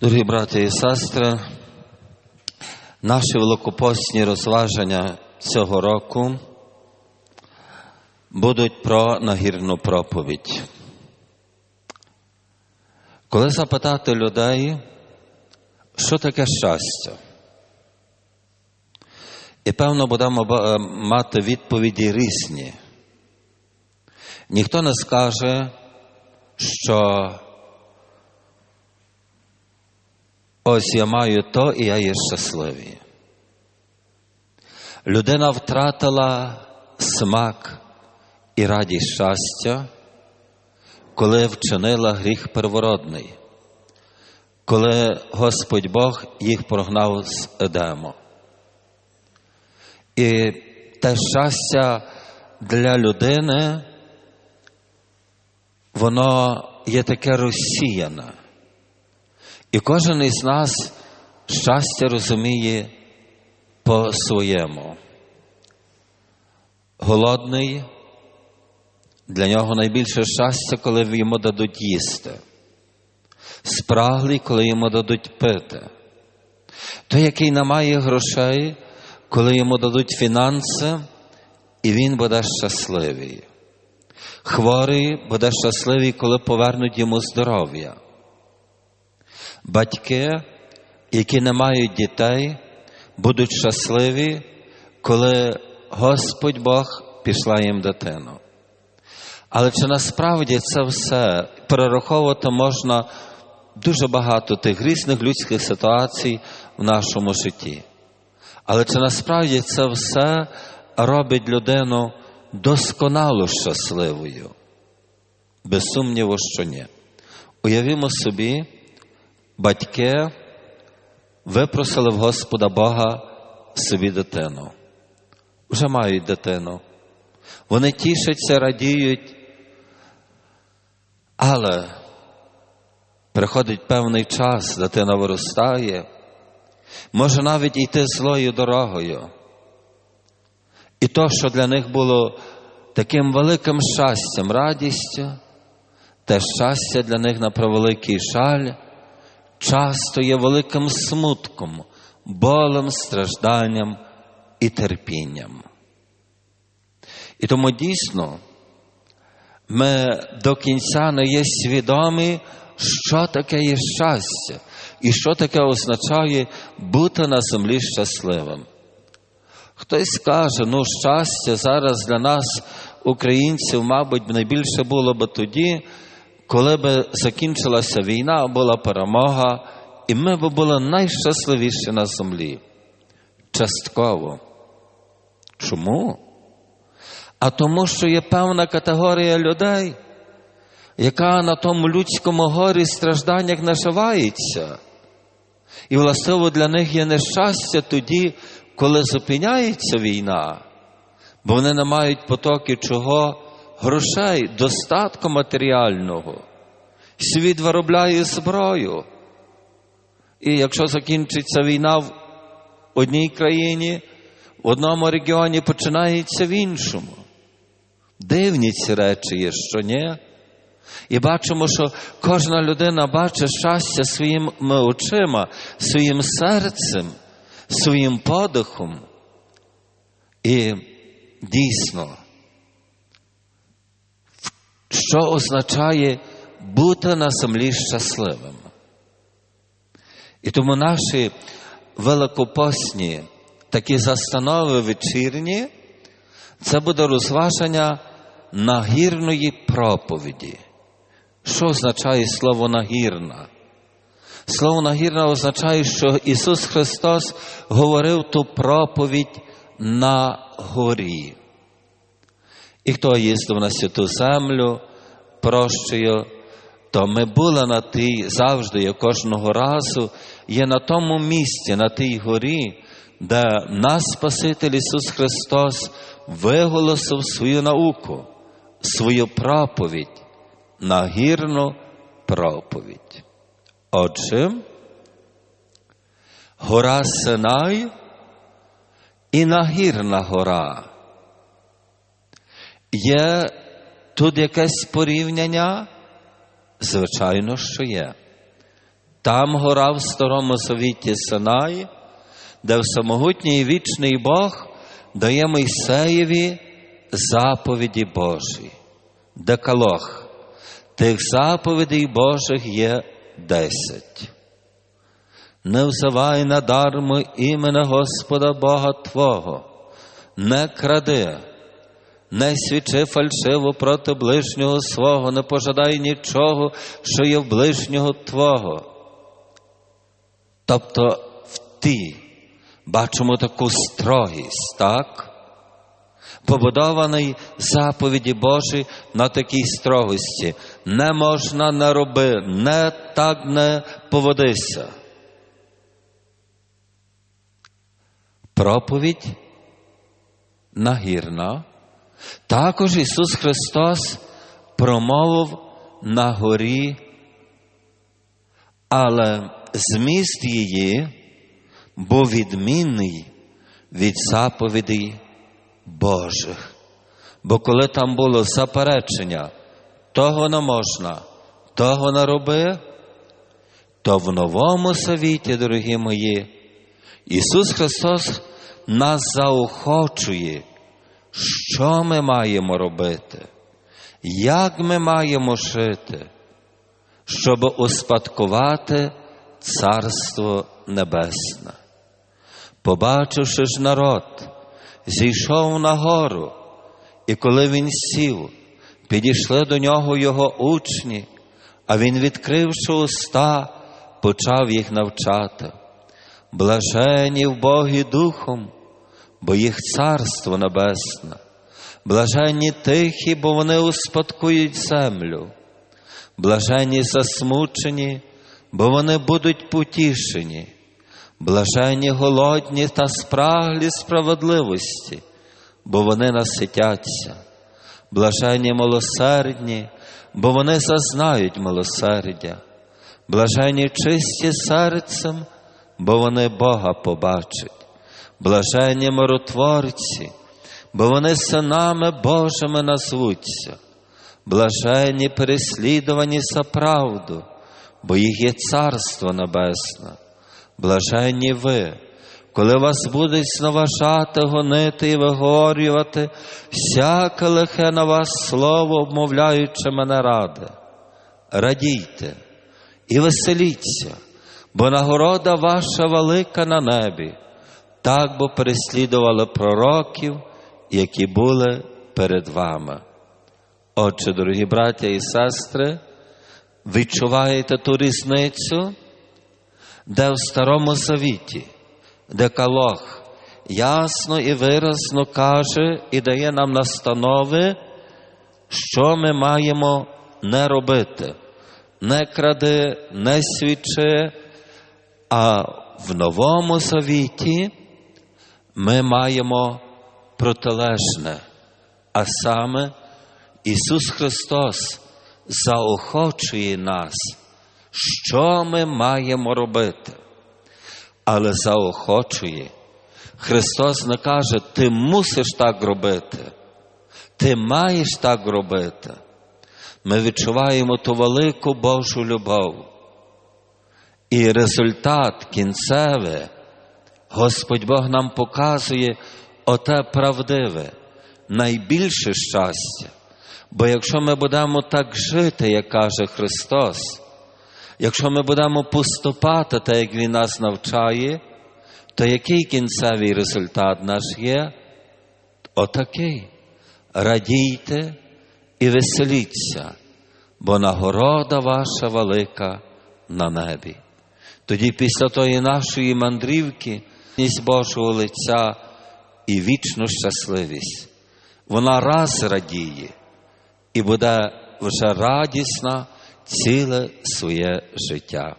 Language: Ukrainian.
Дорогі брати і сестри, наші великопостні розваження цього року будуть про нагірну проповідь. Коли запитати людей, що таке щастя? І певно будемо мати відповіді різні. Ніхто не скаже, що ось я маю то і я є щасливий. Людина втратила смак і радість щастя, коли вчинила гріх первородний, коли Господь Бог їх прогнав з Едему. І те щастя для людини, воно є таке розсіяне. І кожен із нас щастя розуміє по-своєму. Голодний, для нього найбільше щастя, коли йому дадуть їсти. Спраглий, коли йому дадуть пити. Той, який не має грошей, коли йому дадуть фінанси, і він буде щасливий. Хворий буде щасливий, коли повернуть йому здоров'я. Батьки, які не мають дітей, будуть щасливі, коли Господь Бог пішла їм дитину. Але чи насправді це все перераховувати можна дуже багато тих різних людських ситуацій в нашому житті? Але чи насправді це все робить людину досконало щасливою? Без сумніву, що ні. Уявімо собі, батьки випросили в Господа Бога собі дитину. Вже мають дитину. Вони тішаться, радіють, але приходить певний час, дитина виростає, може навіть йти злою дорогою. І то, що для них було таким великим щастям, радістю, те щастя для них на превеликий жаль, часто є великим смутком, болем, стражданням і терпінням. І тому дійсно ми до кінця не є свідомі, що таке є щастя і що таке означає бути на землі щасливим. Хтось скаже, ну щастя зараз для нас, українців, мабуть, найбільше було б тоді, коли б закінчилася війна, була перемога, і ми б були найщасливіші на землі. Частково. Чому? А тому, що є певна категорія людей, яка на тому людському горі стражданнях наживається. І властиво для них є нещастя тоді, коли зупиняється війна, бо вони не мають потоки чого грошей, достатку матеріального. Світ виробляє зброю. І якщо закінчиться війна в одній країні, в одному регіоні починається в іншому. Дивні ці речі є, що ні. І бачимо, що кожна людина бачить щастя своїми очима, своїм серцем, своїм подихом. І дійсно, що означає бути на землі щасливим. І тому наші великопосні такі застанови вечірні, це буде розваження нагірної проповіді. Що означає слово нагірна? Слово нагірна означає, що Ісус Христос говорив ту проповідь на горі. І хто їздив на святу землю, прощою, то ми були на тій завжди, і кожного разу, є на тому місці, на тій горі, де наш Спаситель Ісус Христос виголосив свою науку, свою проповідь, нагірну проповідь. Отже, гора Синай і нагірна гора. Є тут якесь порівняння? Звичайно, що є. Там гора в старому завіті Синай, де всемогутній і вічний Бог дає Мойсеєві заповіді Божі. Декалог. Тих заповідей Божих є десять. Не взивай надармо імена Господа Бога Твого, не кради, не свідчи фальшиво проти ближнього свого, не пожадай нічого, що є в ближнього Твого. Тобто в ті бачимо таку строгість, так? Побудований заповіді Божі на такій строгості. Не можна не роби, не так не поводися. Проповідь нагірна. Також Ісус Христос промовив на горі, але зміст її був відмінний від заповідей Божих. Бо коли там було заперечення, того не можна, того не роби, то в новому завіті, дорогі мої, Ісус Христос нас заохочує, що ми маємо робити, як ми маємо жити, щоб успадкувати Царство Небесне. Побачивши ж народ, зійшов на гору, і коли він сів, підійшли до нього його учні, а він, відкривши уста, почав їх навчати. Блажені в Богі Духом, бо їх Царство Небесне, блаженні тихі, бо вони успадкують землю, блаженні засмучені, бо вони будуть потішені, блаженні голодні та спраглі справедливості, бо вони наситяться, блаженні милосердні, бо вони зазнають милосердя, блаженні чисті серцем, бо вони Бога побачать, блаженні миротворці, бо вони синами Божими назвуться, блаженні переслідувані за правду, бо їх є Царство Небесне, блаженні ви, коли вас будуть зневажати, гонити і вигорювати, всяке лихе на вас слово, обмовляючи мене ради. Радійте і веселіться, бо нагорода ваша велика на небі, так бо переслідували пророків, які були перед вами. Отже, дорогі браття і сестри, відчуваєте ту різницю, де в Старому Завіті, Декалог ясно і виразно каже і дає нам настанови, що ми маємо не робити, не кради, не свідчи, а в Новому Завіті ми маємо протилежне, а саме Ісус Христос заохочує нас, що ми маємо робити, але заохочує. Христос не каже, ти мусиш так робити, ти маєш так робити. Ми відчуваємо ту велику Божу любов. І результат кінцевий, Господь Бог нам показує оте правдиве, найбільше щастя. Бо якщо ми будемо так жити, як каже Христос, якщо ми будемо поступати так, як Він нас навчає, то який кінцевий результат наш є? Отакий. Радійте і веселіться, бо нагорода ваша велика на небі. Тоді після тої нашої мандрівки, ність Божого лиця і вічну щасливість, вона раз радіє і буде вже радісна ціле своє життя.